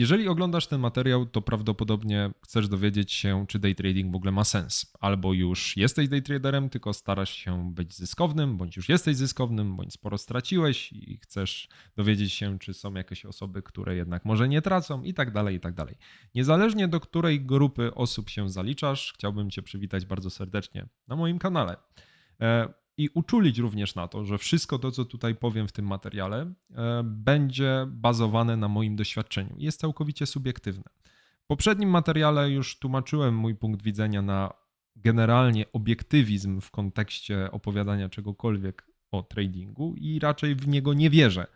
Jeżeli oglądasz ten materiał, to prawdopodobnie chcesz dowiedzieć się, czy day trading w ogóle ma sens. Albo już jesteś day traderem, tylko starasz się być zyskownym, bądź już jesteś zyskownym, bądź sporo straciłeś i chcesz dowiedzieć się, czy są jakieś osoby, które jednak może nie tracą i tak dalej, i tak dalej. Niezależnie do której grupy osób się zaliczasz, chciałbym Cię przywitać bardzo serdecznie na moim kanale. I uczulić również na to, że wszystko to, co tutaj powiem w tym materiale, e, będzie bazowane na moim doświadczeniu jest całkowicie subiektywne. W poprzednim materiale już tłumaczyłem mój punkt widzenia na generalnie obiektywizm w kontekście opowiadania czegokolwiek o tradingu i raczej w niego nie wierzę.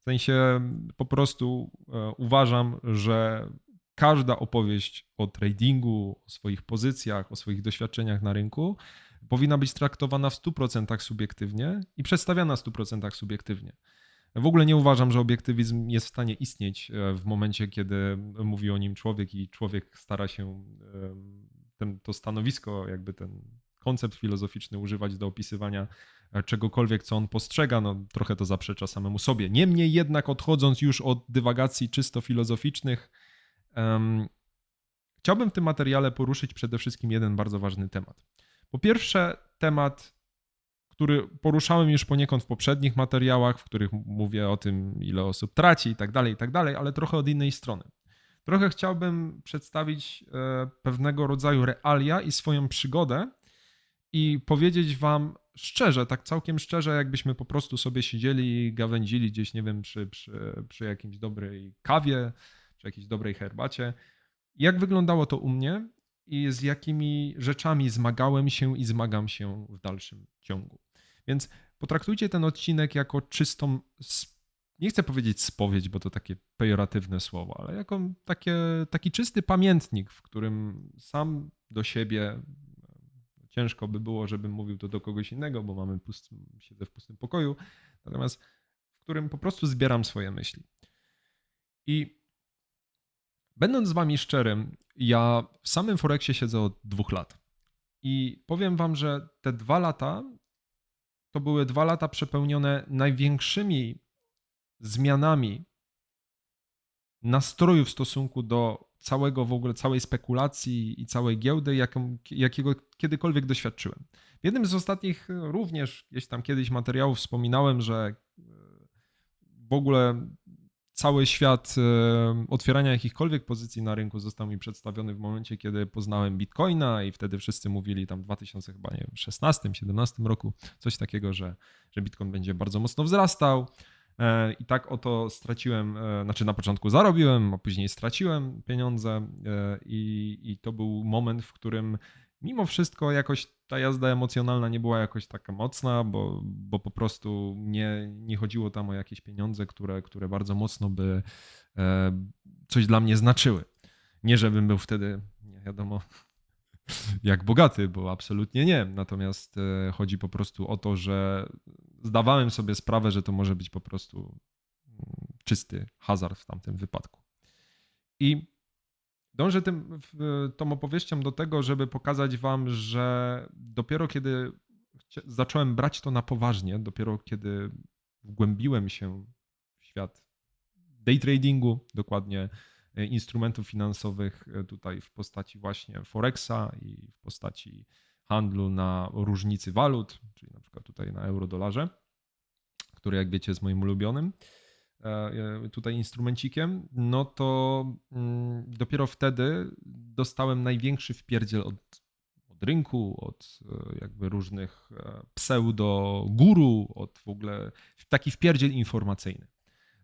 W sensie po prostu e, uważam, że każda opowieść o tradingu, o swoich pozycjach, o swoich doświadczeniach na rynku powinna być traktowana w 100% subiektywnie i przedstawiana w 100% subiektywnie. W ogóle nie uważam, że obiektywizm jest w stanie istnieć e, w momencie, kiedy mówi o nim człowiek i człowiek stara się ten, to stanowisko, jakby ten koncept filozoficzny używać do opisywania e, czegokolwiek, co on postrzega, no trochę to zaprzecza samemu sobie. Niemniej jednak odchodząc już od dywagacji czysto filozoficznych, um, chciałbym w tym materiale poruszyć przede wszystkim jeden bardzo ważny temat. Po pierwsze, temat, który poruszałem już poniekąd w poprzednich materiałach, w których mówię o tym, ile osób traci i tak dalej, i tak dalej, ale trochę od innej strony. Trochę chciałbym przedstawić e, pewnego rodzaju realia i swoją przygodę i powiedzieć Wam szczerze, tak całkiem szczerze, jakbyśmy po prostu sobie siedzieli i gawędzili gdzieś, nie wiem, przy, przy, przy jakiejś dobrej kawie, czy jakiejś dobrej herbacie. Jak wyglądało to u mnie i z jakimi rzeczami zmagałem się i zmagam się w dalszym ciągu. Więc potraktujcie ten odcinek jako czystą, nie chcę powiedzieć spowiedź, bo to takie pejoratywne słowo, ale jako takie, taki czysty pamiętnik, w którym sam do siebie ciężko by było, żebym mówił to do kogoś innego, bo mamy pusty, siedzę w pustym pokoju, natomiast w którym po prostu zbieram swoje myśli. I Będąc z wami szczerym, ja w samym Forexie siedzę od dwóch lat. I powiem wam, że te dwa lata to były dwa lata przepełnione największymi zmianami nastroju w stosunku do całego w ogóle, całej spekulacji i całej giełdy, jaką, jakiego kiedykolwiek doświadczyłem. W jednym z ostatnich również gdzieś tam kiedyś materiałów wspominałem, że w ogóle cały świat e, otwierania jakichkolwiek pozycji na rynku został mi przedstawiony w momencie, kiedy poznałem Bitcoina i wtedy wszyscy mówili tam w 2016, 17 roku coś takiego, że, że Bitcoin będzie bardzo mocno wzrastał. E, I tak oto straciłem, e, znaczy na początku zarobiłem, a później straciłem pieniądze i, i to był moment, w którym mimo wszystko jakoś ta jazda emocjonalna nie była jakoś taka mocna, bo, bo po prostu nie, nie chodziło tam o jakieś pieniądze, które, które bardzo mocno by e, coś dla mnie znaczyły. Nie, żebym był wtedy, nie wiadomo, jak bogaty, bo absolutnie nie. Natomiast e, chodzi po prostu o to, że zdawałem sobie sprawę, że to może być po prostu mm, czysty hazard w tamtym wypadku. I Dążę tym, tą opowieścią do tego, żeby pokazać Wam, że dopiero kiedy zacząłem brać to na poważnie, dopiero kiedy wgłębiłem się w świat day tradingu, dokładnie e, instrumentów finansowych e, tutaj w postaci właśnie Forexa i w postaci handlu na różnicy walut, czyli na przykład tutaj na euro-dolarze, który jak wiecie jest moim ulubionym. E, tutaj instrumencikiem, no to mm, dopiero wtedy dostałem największy wpierdziel od, od rynku, od e, jakby różnych e, pseudo-guru, od w ogóle taki wpierdziel informacyjny.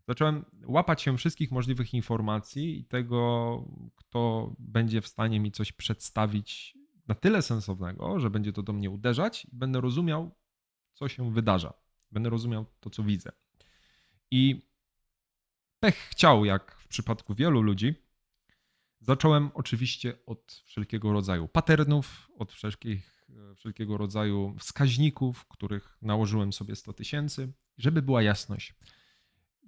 Zacząłem łapać się wszystkich możliwych informacji i tego, kto będzie w stanie mi coś przedstawić na tyle sensownego, że będzie to do mnie uderzać i będę rozumiał, co się wydarza. Będę rozumiał to, co widzę. I pech chciał, jak w przypadku wielu ludzi, zacząłem oczywiście od wszelkiego rodzaju patternów, od wszelkich, wszelkiego rodzaju wskaźników, których nałożyłem sobie 100 tysięcy, żeby była jasność.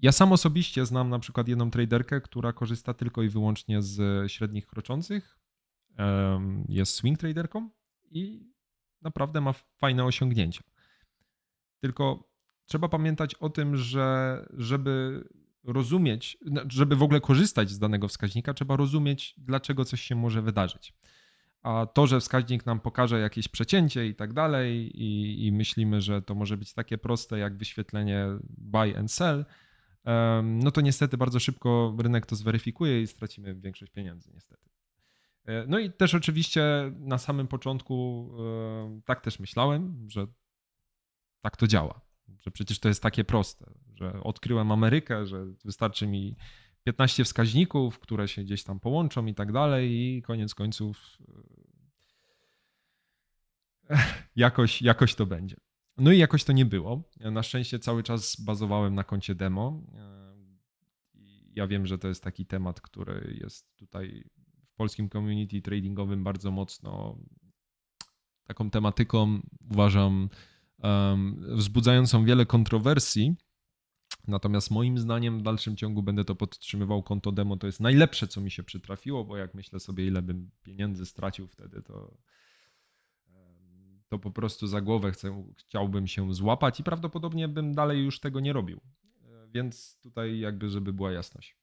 Ja sam osobiście znam na przykład jedną traderkę, która korzysta tylko i wyłącznie z średnich kroczących. Jest swing traderką i naprawdę ma fajne osiągnięcia. Tylko trzeba pamiętać o tym, że żeby rozumieć, żeby w ogóle korzystać z danego wskaźnika, trzeba rozumieć, dlaczego coś się może wydarzyć. A to, że wskaźnik nam pokaże jakieś przecięcie i tak dalej, i, i myślimy, że to może być takie proste jak wyświetlenie buy and sell, no to niestety bardzo szybko rynek to zweryfikuje i stracimy większość pieniędzy, niestety. E, no i też oczywiście na samym początku tak też myślałem, że tak to działa, że przecież to jest takie proste, że odkryłem Amerykę, że wystarczy mi 15 wskaźników, które się gdzieś tam połączą i tak dalej i koniec końców e, jakoś, jakoś to będzie. No i jakoś to nie było. Na szczęście cały czas bazowałem na koncie demo. E, ja wiem, że to jest taki temat, który jest tutaj w polskim community tradingowym bardzo mocno taką tematyką uważam wzbudzającą wiele kontrowersji. Natomiast moim zdaniem w dalszym ciągu będę to podtrzymywał. Konto demo to jest najlepsze, co mi się przytrafiło, bo jak myślę sobie, ile bym pieniędzy stracił wtedy, to to po prostu za głowę chcę, chciałbym się złapać i prawdopodobnie bym dalej już tego nie robił. E, więc tutaj jakby, żeby była jasność.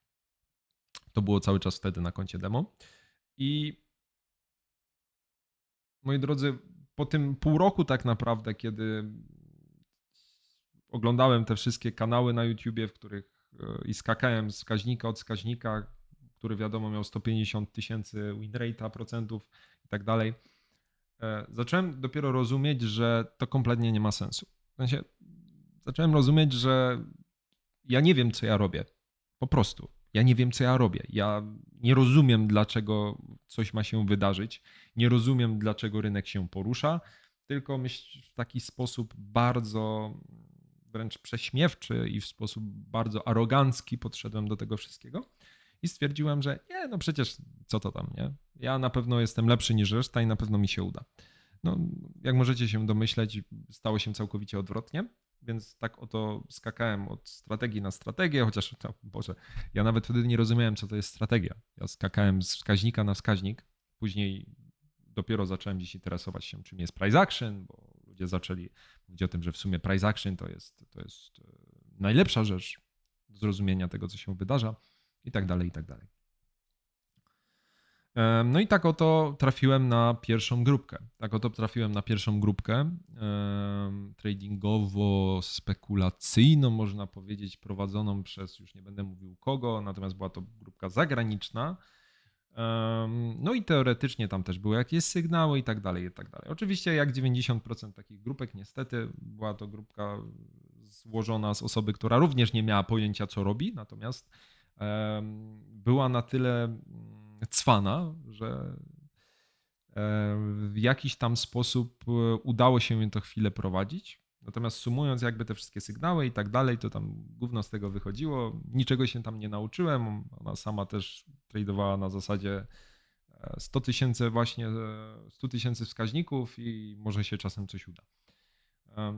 To było cały czas wtedy na koncie demo. I moi drodzy, po tym pół roku tak naprawdę, kiedy oglądałem te wszystkie kanały na YouTubie, w których e, i skakałem z wskaźnika od wskaźnika, który wiadomo miał 150 tysięcy win rate'a, procentów i tak dalej E, zacząłem dopiero rozumieć, że to kompletnie nie ma sensu. W sensie, zacząłem rozumieć, że ja nie wiem, co ja robię. Po prostu. Ja nie wiem, co ja robię. Ja nie rozumiem, dlaczego coś ma się wydarzyć. Nie rozumiem, dlaczego rynek się porusza, tylko myśl w taki sposób bardzo wręcz prześmiewczy i w sposób bardzo arogancki podszedłem do tego wszystkiego i stwierdziłem, że nie, no przecież co to tam, nie? Ja na pewno jestem lepszy niż reszta i na pewno mi się uda. No, jak możecie się domyśleć, stało się całkowicie odwrotnie, więc tak oto skakałem od strategii na strategię, chociaż, no, Boże, ja nawet wtedy nie rozumiałem, co to jest strategia. Ja skakałem z wskaźnika na wskaźnik, później dopiero zacząłem dziś interesować się, czym jest price action, bo ludzie zaczęli mówić o tym, że w sumie price action to jest, to jest e, najlepsza rzecz do zrozumienia tego, co się wydarza i tak dalej, i tak dalej. No i tak oto trafiłem na pierwszą grupkę. Tak oto trafiłem na pierwszą grupkę tradingowo-spekulacyjną, można powiedzieć, prowadzoną przez, już nie będę mówił kogo, natomiast była to grupka zagraniczna. No i teoretycznie tam też były jakieś sygnały i tak dalej, i tak dalej. Oczywiście jak 90% takich grupek, niestety była to grupka złożona z osoby, która również nie miała pojęcia co robi, natomiast była na tyle cwana, że w jakiś tam sposób e, udało się mi to chwilę prowadzić. Natomiast sumując jakby te wszystkie sygnały i tak dalej, to tam gówno z tego wychodziło. Niczego się tam nie nauczyłem. Ona sama też tradowała na zasadzie 100 e, tysięcy właśnie, 100 e, tysięcy wskaźników i może się czasem coś uda.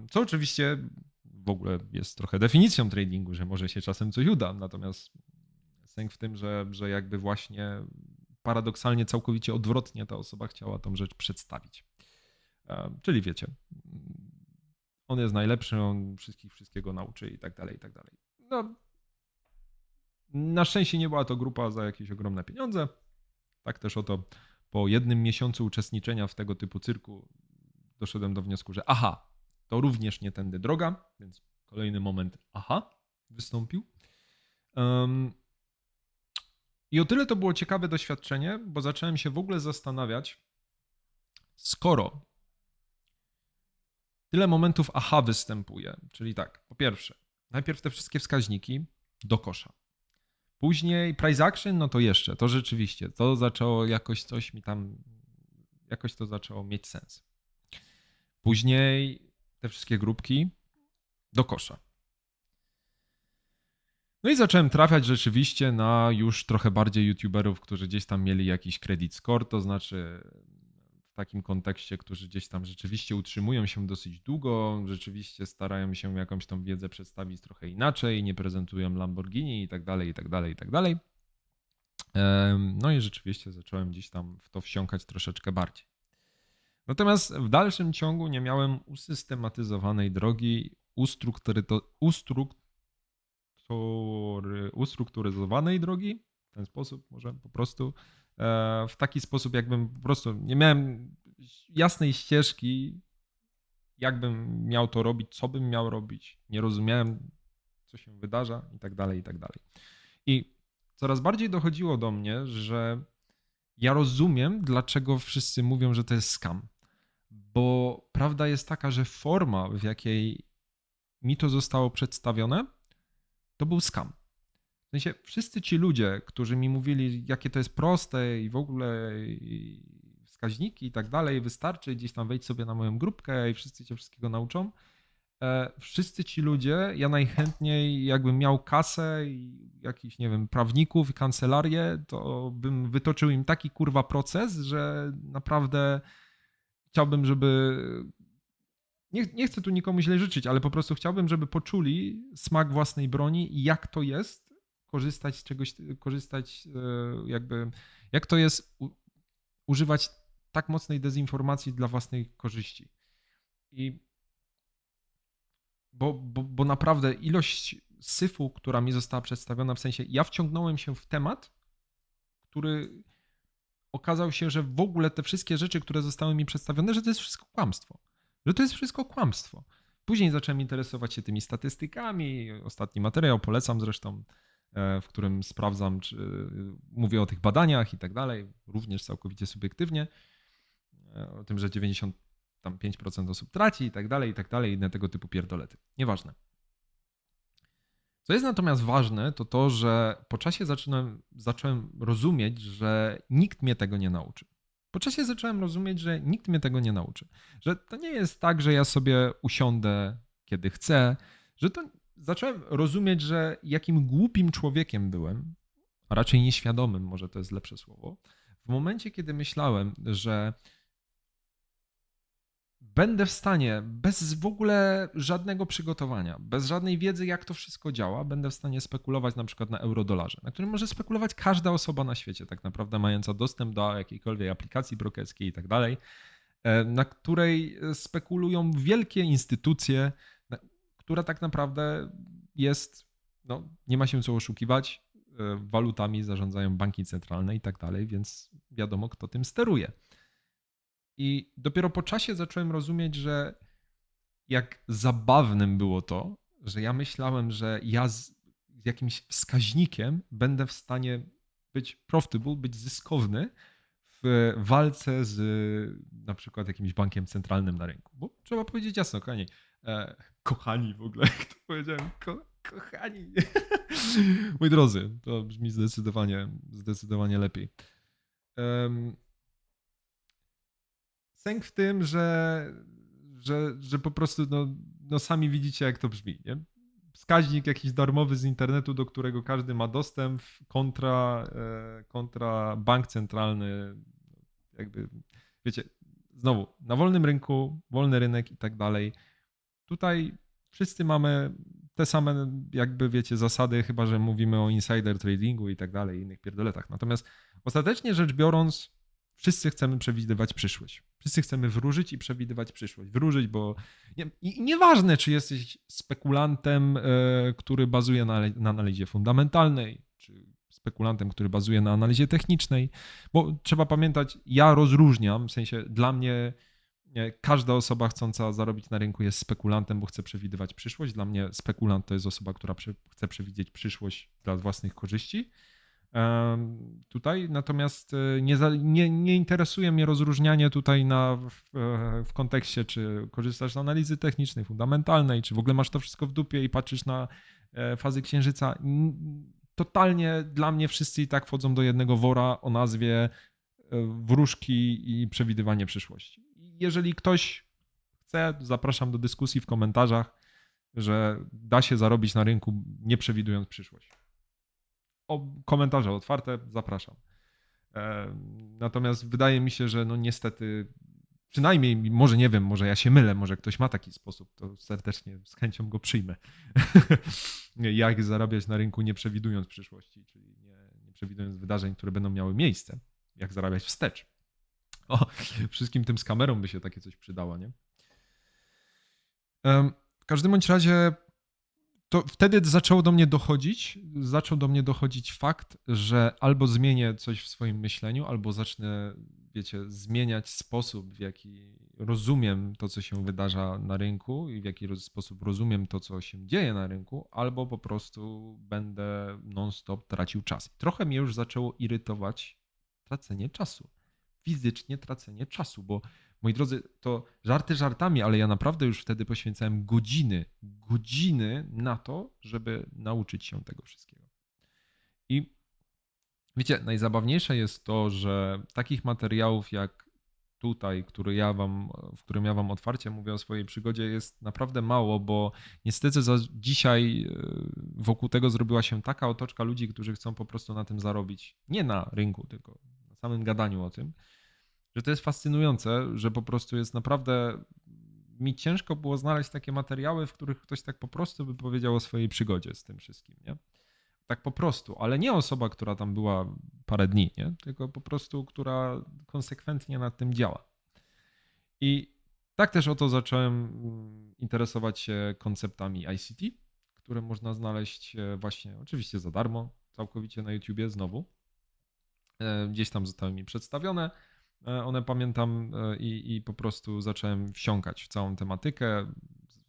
Co oczywiście w ogóle jest trochę definicją tradingu, że może się czasem coś uda. Natomiast Sęk w tym, że, że jakby właśnie paradoksalnie całkowicie odwrotnie ta osoba chciała tą rzecz przedstawić. E, czyli wiecie, on jest najlepszy, on wszystkich wszystkiego nauczy i tak dalej, i tak dalej. No, na szczęście nie była to grupa za jakieś ogromne pieniądze. Tak też oto po jednym miesiącu uczestniczenia w tego typu cyrku doszedłem do wniosku, że aha, to również nie tędy droga, więc kolejny moment aha wystąpił. I o tyle to było ciekawe doświadczenie, bo zacząłem się w ogóle zastanawiać, skoro tyle momentów aha występuje, czyli tak, po pierwsze, najpierw te wszystkie wskaźniki do kosza. Później price action, no to jeszcze, to rzeczywiście, to zaczęło jakoś coś mi tam, jakoś to zaczęło mieć sens. Później te wszystkie grupki do kosza. No i zacząłem trafiać rzeczywiście na już trochę bardziej youtuberów, którzy gdzieś tam mieli jakiś credit score, to znaczy w takim kontekście, którzy gdzieś tam rzeczywiście utrzymują się dosyć długo, rzeczywiście starają się jakąś tą wiedzę przedstawić trochę inaczej, nie prezentują Lamborghini i tak dalej, i tak dalej, i tak dalej. No i rzeczywiście zacząłem gdzieś tam w to wsiąkać troszeczkę bardziej. Natomiast w dalszym ciągu nie miałem usystematyzowanej drogi, ustrukturyzowanej ustruktury, ustrukturyzowanej drogi, w ten sposób może po prostu, e, w taki sposób jakbym po prostu nie miałem jasnej ścieżki, jakbym miał to robić, co bym miał robić, nie rozumiałem, co się wydarza i tak dalej, i tak dalej. I coraz bardziej dochodziło do mnie, że ja rozumiem, dlaczego wszyscy mówią, że to jest scam. Bo prawda jest taka, że forma, w jakiej mi to zostało przedstawione, to był scam. W sensie wszyscy ci ludzie, którzy mi mówili, jakie to jest proste i w ogóle i wskaźniki i tak dalej, wystarczy gdzieś tam wejść sobie na moją grupkę i wszyscy cię wszystkiego nauczą. E, wszyscy ci ludzie, ja najchętniej jakbym miał kasę i jakichś, nie wiem, prawników i kancelarię, to bym wytoczył im taki kurwa proces, że naprawdę chciałbym, żeby nie, nie chcę tu nikomu źle życzyć, ale po prostu chciałbym, żeby poczuli smak własnej broni i jak to jest korzystać z czegoś, korzystać e, jakby, jak to jest używać tak mocnej dezinformacji dla własnej korzyści. I bo, bo, bo naprawdę ilość syfu, która mi została przedstawiona, w sensie ja wciągnąłem się w temat, który okazał się, że w ogóle te wszystkie rzeczy, które zostały mi przedstawione, że to jest wszystko kłamstwo że to jest wszystko kłamstwo. Później zacząłem interesować się tymi statystykami. Ostatni materiał polecam zresztą, e, w którym sprawdzam, czy mówię o tych badaniach i tak dalej, również całkowicie subiektywnie. E, o tym, że 95% osób traci i tak dalej, i tak dalej, inne tego typu pierdolety. Nieważne. Co jest natomiast ważne, to to, że po czasie zacząłem, zacząłem rozumieć, że nikt mnie tego nie nauczy. Po czasie zacząłem rozumieć, że nikt mnie tego nie nauczy. Że to nie jest tak, że ja sobie usiądę kiedy chcę, że to zacząłem rozumieć, że jakim głupim człowiekiem byłem, a raczej nieświadomym, może to jest lepsze słowo, w momencie, kiedy myślałem, że będę w stanie bez w ogóle żadnego przygotowania, bez żadnej wiedzy, jak to wszystko działa, będę w stanie spekulować na przykład na eurodolarze, na którym może spekulować każda osoba na świecie, tak naprawdę mająca dostęp do jakiejkolwiek aplikacji brokerskiej i tak dalej, e, na której spekulują wielkie instytucje, która tak naprawdę jest, no nie ma się co oszukiwać, e, walutami zarządzają banki centralne i tak dalej, więc wiadomo, kto tym steruje. I dopiero po czasie zacząłem rozumieć, że jak zabawnym było to, że ja myślałem, że ja z jakimś wskaźnikiem będę w stanie być profitable, być zyskowny w walce z na przykład jakimś bankiem centralnym na rynku. Bo trzeba powiedzieć jasno, kochani, e, kochani w ogóle, jak to powiedziałem, ko, kochani. Moi drodzy, to brzmi zdecydowanie, zdecydowanie lepiej. Um, sęk w tym, że, że, że po prostu no, no sami widzicie, jak to brzmi. Nie? Wskaźnik jakiś darmowy z internetu, do którego każdy ma dostęp, kontra, e, kontra bank centralny. Jakby, wiecie, znowu, na wolnym rynku, wolny rynek i tak dalej. Tutaj wszyscy mamy te same, jakby wiecie, zasady, chyba że mówimy o insider tradingu i tak dalej, innych pierdoletach. Natomiast ostatecznie rzecz biorąc, wszyscy chcemy przewidywać przyszłość. Wszyscy chcemy wróżyć i przewidywać przyszłość. Wróżyć, bo nie, nieważne, czy jesteś spekulantem, e, który bazuje na, na analizie fundamentalnej, czy spekulantem, który bazuje na analizie technicznej, bo trzeba pamiętać, ja rozróżniam, w sensie dla mnie każda osoba chcąca zarobić na rynku jest spekulantem, bo chce przewidywać przyszłość. Dla mnie spekulant to jest osoba, która chce przewidzieć przyszłość dla własnych korzyści tutaj, natomiast e, nie, nie, nie, interesuje mnie rozróżnianie tutaj na, w, e, w, kontekście, czy korzystasz z analizy technicznej, fundamentalnej, czy w ogóle masz to wszystko w dupie i patrzysz na e, fazy księżyca. Totalnie dla mnie wszyscy i tak wchodzą do jednego wora o nazwie wróżki i przewidywanie przyszłości. Jeżeli ktoś chce, zapraszam do dyskusji w komentarzach, że da się zarobić na rynku nie przewidując przyszłość o, komentarze otwarte, zapraszam. E, natomiast wydaje mi się, że no niestety, przynajmniej, może nie wiem, może ja się mylę, może ktoś ma taki sposób, to serdecznie z chęcią go przyjmę. Jak zarabiać na rynku nie przewidując przyszłości, czyli nie, nie przewidując wydarzeń, które będą miały miejsce. Jak zarabiać wstecz. O, wszystkim tym z kamerą by się takie coś przydało, nie? W każdym bądź razie to wtedy zaczęło do mnie dochodzić, zaczął do mnie dochodzić fakt, że albo zmienię coś w swoim myśleniu, albo zacznę, wiecie, zmieniać sposób, w jaki rozumiem to, co się wydarza na rynku i w jaki sposób rozumiem to, co się dzieje na rynku, albo po prostu będę non-stop tracił czas. Trochę mnie już zaczęło irytować tracenie czasu. Fizycznie tracenie czasu, bo moi drodzy, to żarty żartami, ale ja naprawdę już wtedy poświęcałem godziny, godziny na to, żeby nauczyć się tego wszystkiego. I wiecie, najzabawniejsze jest to, że takich materiałów jak tutaj, który ja wam, w którym ja wam otwarcie mówię o swojej przygodzie, jest naprawdę mało, bo niestety za dzisiaj e, wokół tego zrobiła się taka otoczka ludzi, którzy chcą po prostu na tym zarobić. Nie na rynku, tylko na samym gadaniu o tym że to jest fascynujące, że po prostu jest naprawdę. Mi ciężko było znaleźć takie materiały, w których ktoś tak po prostu by powiedział o swojej przygodzie z tym wszystkim, nie? Tak po prostu, ale nie osoba, która tam była parę dni, nie? Tylko po prostu, która konsekwentnie nad tym działa. I tak też oto zacząłem mm, interesować się konceptami ICT, które można znaleźć e, właśnie oczywiście za darmo, całkowicie na YouTubie znowu. E, Gdzieś tam zostały mi przedstawione. E, One pamiętam e, i, i po prostu zacząłem wsiąkać w całą tematykę.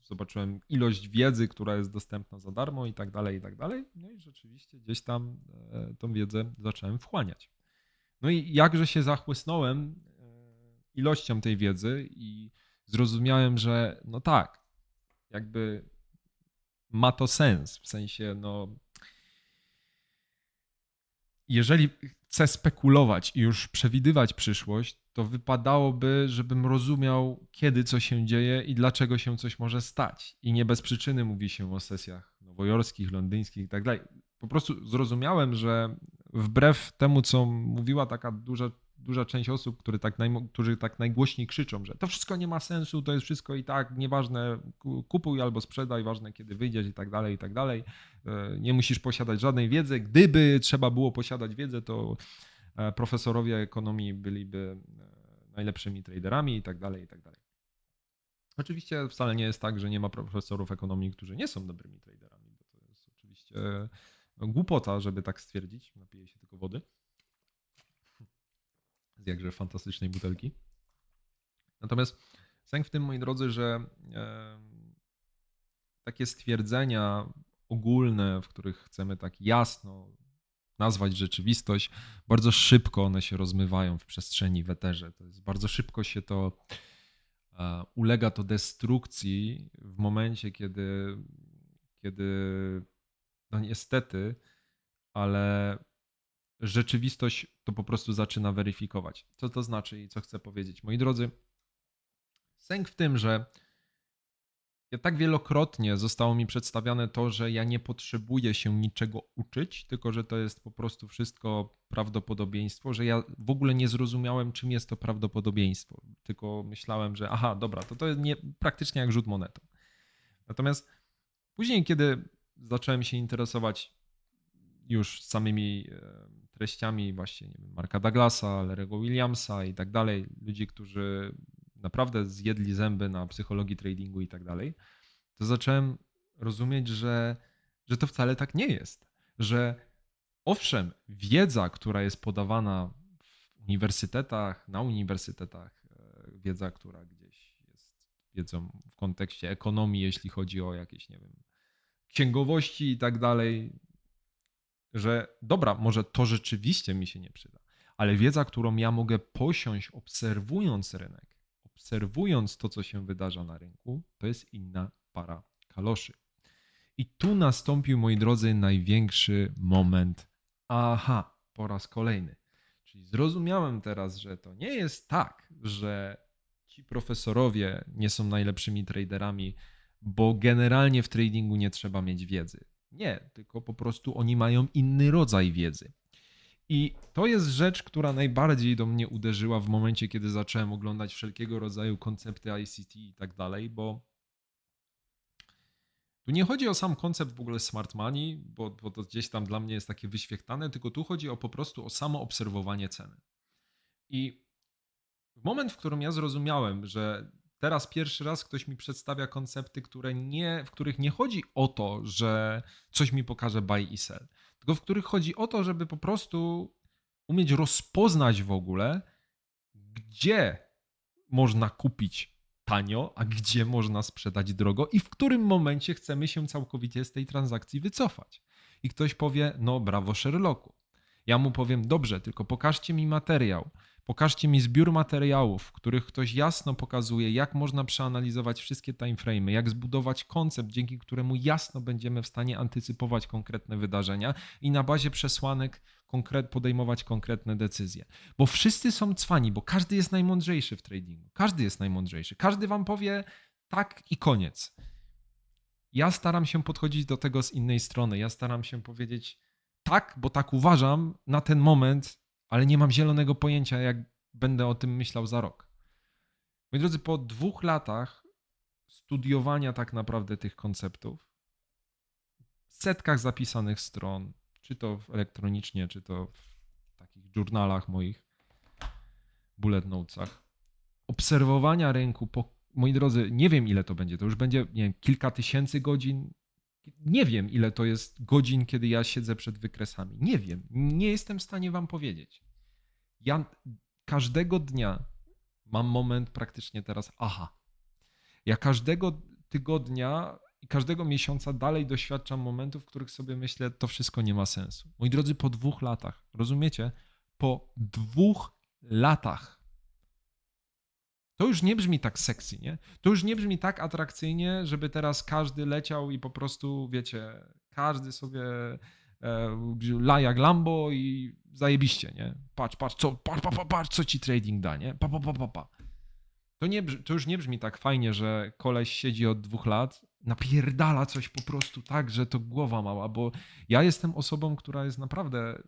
Zobaczyłem ilość wiedzy, która jest dostępna za darmo i tak dalej, i tak dalej. No i rzeczywiście gdzieś tam e, tą wiedzę zacząłem wchłaniać. No i jakże się zachłysnąłem ilością tej wiedzy i zrozumiałem, że no tak, jakby ma to sens. W sensie, no jeżeli chcę spekulować i już przewidywać przyszłość, to wypadałoby, żebym rozumiał, kiedy co się dzieje i dlaczego się coś może stać. I nie bez przyczyny mówi się o sesjach nowojorskich, londyńskich i tak dalej. Po prostu zrozumiałem, że wbrew temu, co mówiła taka duża, duża część osób, które tak najmo- którzy tak najgłośniej krzyczą, że to wszystko nie ma sensu, to jest wszystko i tak nieważne, ku- kupuj albo sprzedaj, ważne kiedy wyjdziesz i tak dalej, i tak dalej. E, Nie musisz posiadać żadnej wiedzy. Gdyby trzeba było posiadać wiedzę, to e, profesorowie ekonomii byliby e, najlepszymi traderami i tak dalej, i tak dalej. Oczywiście wcale nie jest tak, że nie ma profesorów ekonomii, którzy nie są dobrymi traderami, bo to jest oczywiście głupota, żeby tak stwierdzić. Napiję się tylko wody z jakże fantastycznej butelki. Natomiast sęk w tym, moi drodzy, że em, takie stwierdzenia ogólne, w których chcemy tak jasno nazwać rzeczywistość, bardzo szybko one się rozmywają w przestrzeni, w eterze. To jest bardzo szybko się to e, ulega to destrukcji w momencie, kiedy, kiedy no niestety, ale rzeczywistość to po prostu zaczyna weryfikować. Co to znaczy i co chcę powiedzieć? Moi drodzy, sęk w tym, że ja tak wielokrotnie zostało mi przedstawiane to, że ja nie potrzebuję się niczego uczyć, tylko że to jest po prostu wszystko prawdopodobieństwo, że ja w ogóle nie zrozumiałem, czym jest to prawdopodobieństwo. Tylko myślałem, że aha, dobra, to to jest nie, praktycznie jak rzut monetą. Natomiast później, kiedy zacząłem się interesować już samymi e, treściami właśnie nie wiem, Marka Douglasa, Larry'ego Williamsa i tak dalej, ludzi, którzy naprawdę zjedli zęby na psychologii tradingu i tak dalej, to zacząłem rozumieć, że, że to wcale tak nie jest. Że owszem, wiedza, która jest podawana w uniwersytetach, na uniwersytetach, e, wiedza, która gdzieś jest wiedzą w kontekście ekonomii, jeśli chodzi o jakieś, nie wiem, księgowości i tak dalej, że dobra, może to rzeczywiście mi się nie przyda, ale wiedza, którą ja mogę posiąść obserwując rynek, obserwując to, co się wydarza na rynku, to jest inna para kaloszy. I tu nastąpił, moi drodzy, największy moment. Aha, po raz kolejny. Czyli zrozumiałem teraz, że to nie jest tak, że ci profesorowie nie są najlepszymi traderami, bo generalnie w tradingu nie trzeba mieć wiedzy. Nie, tylko po prostu oni mają inny rodzaj wiedzy. I to jest rzecz, która najbardziej do mnie uderzyła w momencie, kiedy zacząłem oglądać wszelkiego rodzaju koncepty ICT i tak dalej, bo tu nie chodzi o sam koncept w ogóle smart money, bo, bo to gdzieś tam dla mnie jest takie wyświechtane, tylko tu chodzi o po prostu o samo obserwowanie ceny. I moment, w którym ja zrozumiałem, że teraz pierwszy raz ktoś mi przedstawia koncepty, które nie, w których nie chodzi o to, że coś mi pokaże buy i sell, tylko w których chodzi o to, żeby po prostu umieć rozpoznać w ogóle, gdzie można kupić tanio, a gdzie można sprzedać drogo i w którym momencie chcemy się całkowicie z tej transakcji wycofać. I ktoś powie, no brawo Sherlocku. Ja mu powiem, dobrze, tylko pokażcie mi materiał, pokażcie mi zbiór materiałów, w których ktoś jasno pokazuje, jak można przeanalizować wszystkie timeframe'y, jak zbudować koncept, dzięki któremu jasno będziemy w stanie antycypować konkretne wydarzenia i na bazie przesłanek konkret, podejmować konkretne decyzje. Bo wszyscy są cwani, bo każdy jest najmądrzejszy w tradingu. Każdy jest najmądrzejszy. Każdy wam powie tak i koniec. Ja staram się podchodzić do tego z innej strony. Ja staram się powiedzieć tak, bo tak uważam na ten moment, ale nie mam zielonego pojęcia, jak będę o tym myślał za rok. Moi drodzy, po dwóch latach studiowania tak naprawdę tych konceptów, setkach zapisanych stron, czy to elektronicznie, czy to w takich journalach moich, bullet notesach, obserwowania rynku, po, moi drodzy, nie wiem ile to będzie, to już będzie, nie wiem, kilka tysięcy godzin, nie wiem ile to jest godzin, kiedy ja siedzę przed wykresami, nie wiem, nie jestem w stanie wam powiedzieć. Ja każdego dnia mam moment praktycznie teraz, aha, ja każdego tygodnia i każdego miesiąca dalej doświadczam momentów, w których sobie myślę, to wszystko nie ma sensu. Moi drodzy, po dwóch latach, rozumiecie? Po dwóch latach. To już nie brzmi tak sexy, nie? To już nie brzmi tak atrakcyjnie, żeby teraz każdy leciał i po prostu, wiecie, każdy sobie e, la jak Lambo i zajebiście, nie? Patrz, patrz, co, patrz, patrz, patrz, co ci trading da, nie? Pa, pa, pa, pa, pa. To, nie, to już nie brzmi tak fajnie, że koleś siedzi od dwóch lat, napierdala coś po prostu tak, że to głowa mała, bo ja jestem osobą, która jest naprawdę,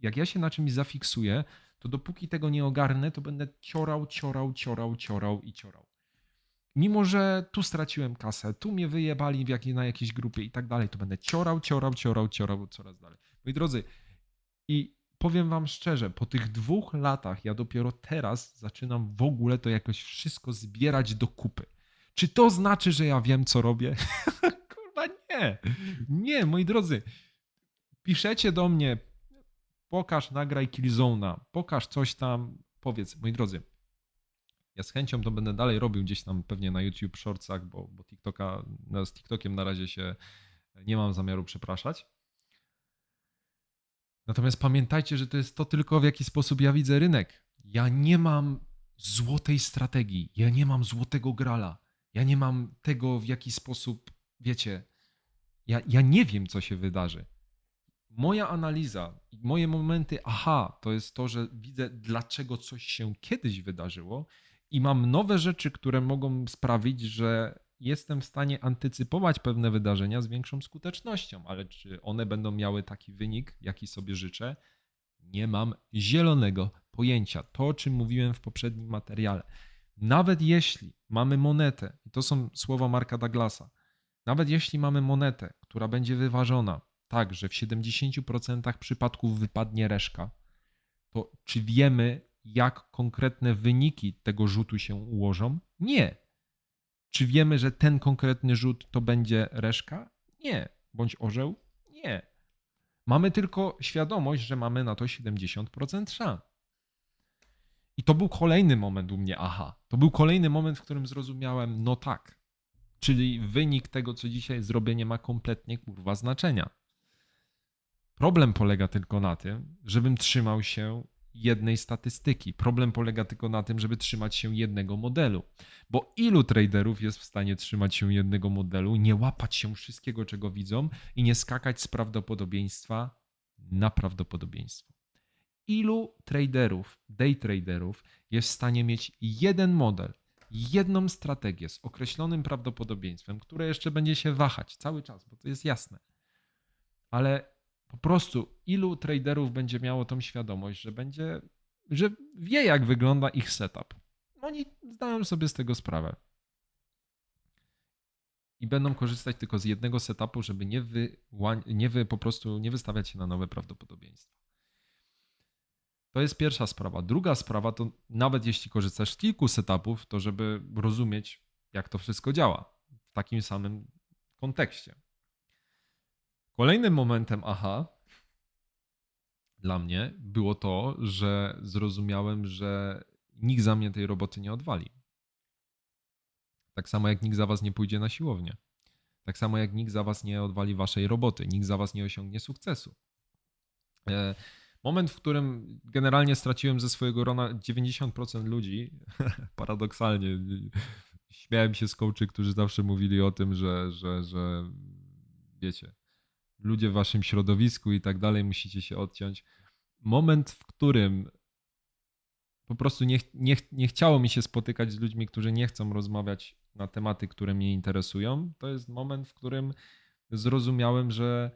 jak ja się na czymś zafiksuję, to dopóki tego nie ogarnę, to będę ciorał, ciorał, ciorał, ciorał i ciorał. Mimo, że tu straciłem kasę, tu mnie wyjebali w jak, na jakiejś grupie i tak dalej, to będę ciorał, ciorał, ciorał, ciorał coraz dalej. Moi drodzy, i powiem wam szczerze, po tych dwóch latach ja dopiero teraz zaczynam w ogóle to jakoś wszystko zbierać do kupy. Czy to znaczy, że ja wiem, co robię? Kurwa, nie. Nie, moi drodzy. Piszecie do mnie, pokaż, nagraj Killzone'a, pokaż coś tam, powiedz, moi drodzy. Ja z chęcią to będę dalej robił gdzieś tam pewnie na YouTube Shortsach, bo, bo TikToka, no, z TikTokiem na razie się nie mam zamiaru przepraszać. Natomiast pamiętajcie, że to jest to tylko w jaki sposób ja widzę rynek. Ja nie mam złotej strategii, ja nie mam złotego grala, ja nie mam tego w jaki sposób, wiecie, ja, ja nie wiem, co się wydarzy. Moja analiza, moje momenty, aha, to jest to, że widzę, dlaczego coś się kiedyś wydarzyło i mam nowe rzeczy, które mogą sprawić, że jestem w stanie antycypować pewne wydarzenia z większą skutecznością, ale czy one będą miały taki wynik, jaki sobie życzę, nie mam zielonego pojęcia. To, o czym mówiłem w poprzednim materiale. Nawet jeśli mamy monetę, i to są słowa Marka Douglasa, nawet jeśli mamy monetę, która będzie wyważona tak, że w 70% przypadków wypadnie reszka, to czy wiemy, jak konkretne wyniki tego rzutu się ułożą? Nie. Czy wiemy, że ten konkretny rzut to będzie reszka? Nie. Bądź orzeł? Nie. Mamy tylko świadomość, że mamy na to 70% szans. I to był kolejny moment u mnie, aha. To był kolejny moment, w którym zrozumiałem, no tak. Czyli wynik tego, co dzisiaj zrobię, nie ma kompletnie kurwa znaczenia. Problem polega tylko na tym, żebym trzymał się jednej statystyki. Problem polega tylko na tym, żeby trzymać się jednego modelu. Bo ilu traderów jest w stanie trzymać się jednego modelu, nie łapać się wszystkiego, czego widzą i nie skakać z prawdopodobieństwa na prawdopodobieństwo? Ilu traderów, day traderów jest w stanie mieć jeden model, jedną strategię z określonym prawdopodobieństwem, które jeszcze będzie się wahać cały czas, bo to jest jasne. Ale po prostu ilu traderów będzie miało tą świadomość, że będzie, że wie jak wygląda ich setup. Oni zdają sobie z tego sprawę. I będą korzystać tylko z jednego setupu, żeby nie wy, nie wy po prostu nie wystawiać się na nowe prawdopodobieństwa. To jest pierwsza sprawa. Druga sprawa to nawet jeśli korzystasz z kilku setupów, to żeby rozumieć, jak to wszystko działa w takim samym kontekście. Kolejnym momentem aha dla mnie było to, że zrozumiałem, że nikt za mnie tej roboty nie odwali. Tak samo jak nikt za was nie pójdzie na siłownię. Tak samo jak nikt za was nie odwali waszej roboty, nikt za was nie osiągnie sukcesu. E, Moment, w którym generalnie straciłem ze swojego grona 90% ludzi, paradoksalnie, śmiałem się z coachy, którzy zawsze mówili o tym, że, że, że wiecie, ludzie w waszym środowisku i tak dalej, musicie się odciąć. Moment, w którym po prostu nie, nie, nie chciało mi się spotykać z ludźmi, którzy nie chcą rozmawiać na tematy, które mnie interesują, to jest moment, w którym zrozumiałem, że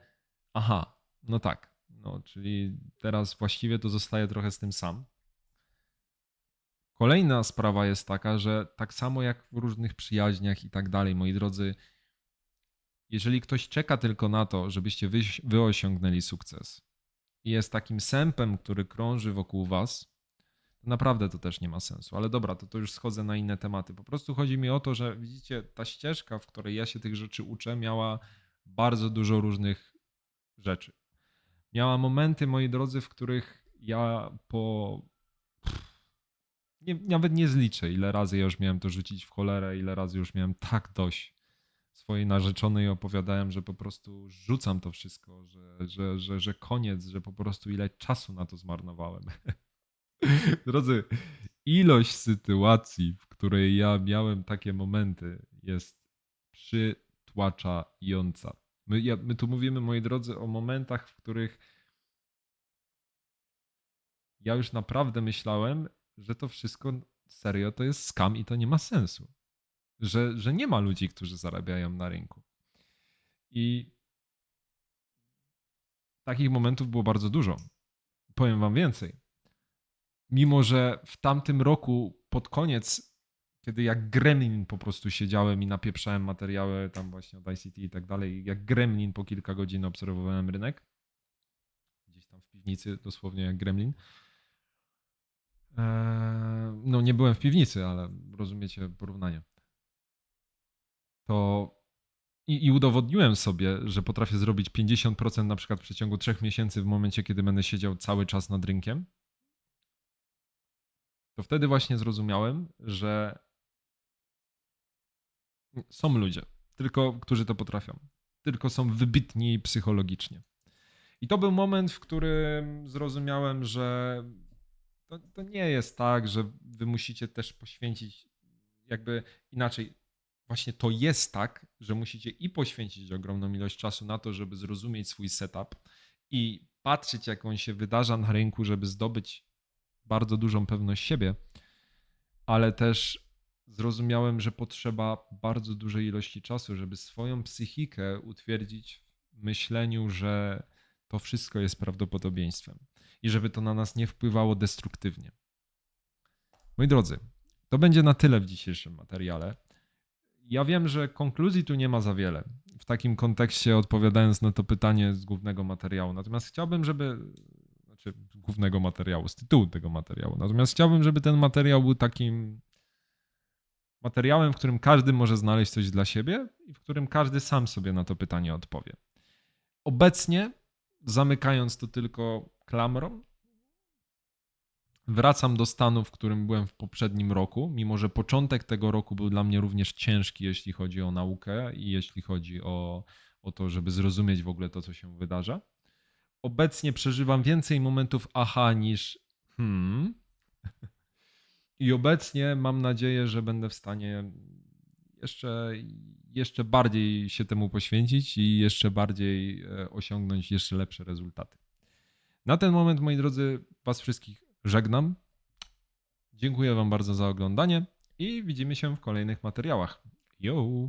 aha, no tak, no, czyli teraz właściwie to zostaję trochę z tym sam. Kolejna sprawa jest taka, że tak samo jak w różnych przyjaźniach i tak dalej, moi drodzy, jeżeli ktoś czeka tylko na to, żebyście wy, wy osiągnęli sukces i jest takim sępem, który krąży wokół was, to naprawdę to też nie ma sensu. Ale dobra, to, to już schodzę na inne tematy. Po prostu chodzi mi o to, że widzicie, ta ścieżka, w której ja się tych rzeczy uczę, miała bardzo dużo różnych rzeczy. Miała momenty, moi drodzy, w których ja po. Nie, nawet nie zliczę, ile razy ja już miałem to rzucić w cholerę, ile razy już miałem tak dość swojej narzeczonej opowiadałem, że po prostu rzucam to wszystko, że, że, że, że koniec, że po prostu ile czasu na to zmarnowałem. Drodzy, ilość sytuacji, w której ja miałem takie momenty, jest przytłaczająca. My, ja, my tu mówimy, moi drodzy, o momentach, w których ja już naprawdę myślałem, że to wszystko serio to jest skam i to nie ma sensu. Że, że nie ma ludzi, którzy zarabiają na rynku. I takich momentów było bardzo dużo. Powiem Wam więcej. Mimo, że w tamtym roku pod koniec, kiedy jak gremlin po prostu siedziałem i napieprzałem materiały tam właśnie od ICT i tak dalej, jak gremlin po kilka godzin obserwowałem rynek, gdzieś tam w piwnicy, dosłownie jak gremlin, Eee, no nie byłem w piwnicy, ale rozumiecie porównanie. To i, i udowodniłem sobie, że potrafię zrobić 50% na przykład w przeciągu 3 miesięcy w momencie, kiedy będę siedział cały czas nad rynkiem. To wtedy właśnie zrozumiałem, że są ludzie, tylko którzy to potrafią. Tylko są wybitni psychologicznie. I to był moment, w którym zrozumiałem, że to, to nie jest tak, że wy musicie też poświęcić jakby inaczej. Właśnie to jest tak, że musicie i poświęcić ogromną ilość czasu na to, żeby zrozumieć swój setup i patrzeć, jak on się wydarza na rynku, żeby zdobyć bardzo dużą pewność siebie, ale też zrozumiałem, że potrzeba bardzo dużej ilości czasu, żeby swoją psychikę utwierdzić w myśleniu, że to wszystko jest prawdopodobieństwem i żeby to na nas nie wpływało destruktywnie. Moi drodzy, to będzie na tyle w dzisiejszym materiale. Ja wiem, że konkluzji tu nie ma za wiele. W takim kontekście odpowiadając na to pytanie z głównego materiału. Natomiast chciałbym, żeby. Znaczy, głównego materiału, z tytułu tego materiału. Natomiast chciałbym, żeby ten materiał był takim materiałem, w którym każdy może znaleźć coś dla siebie i w którym każdy sam sobie na to pytanie odpowie. Obecnie, zamykając to tylko klamrą. Wracam do stanu, w którym byłem w poprzednim roku, mimo że początek tego roku był dla mnie również ciężki, jeśli chodzi o naukę i jeśli chodzi o, o to, żeby zrozumieć w ogóle to, co się wydarza. Obecnie przeżywam więcej momentów aha niż hmm. I obecnie mam nadzieję, że będę w stanie jeszcze, jeszcze bardziej się temu poświęcić i jeszcze bardziej e, osiągnąć jeszcze lepsze rezultaty. Na ten moment, moi drodzy, Was wszystkich żegnam. Dziękuję Wam bardzo za oglądanie i widzimy się w kolejnych materiałach. Yo!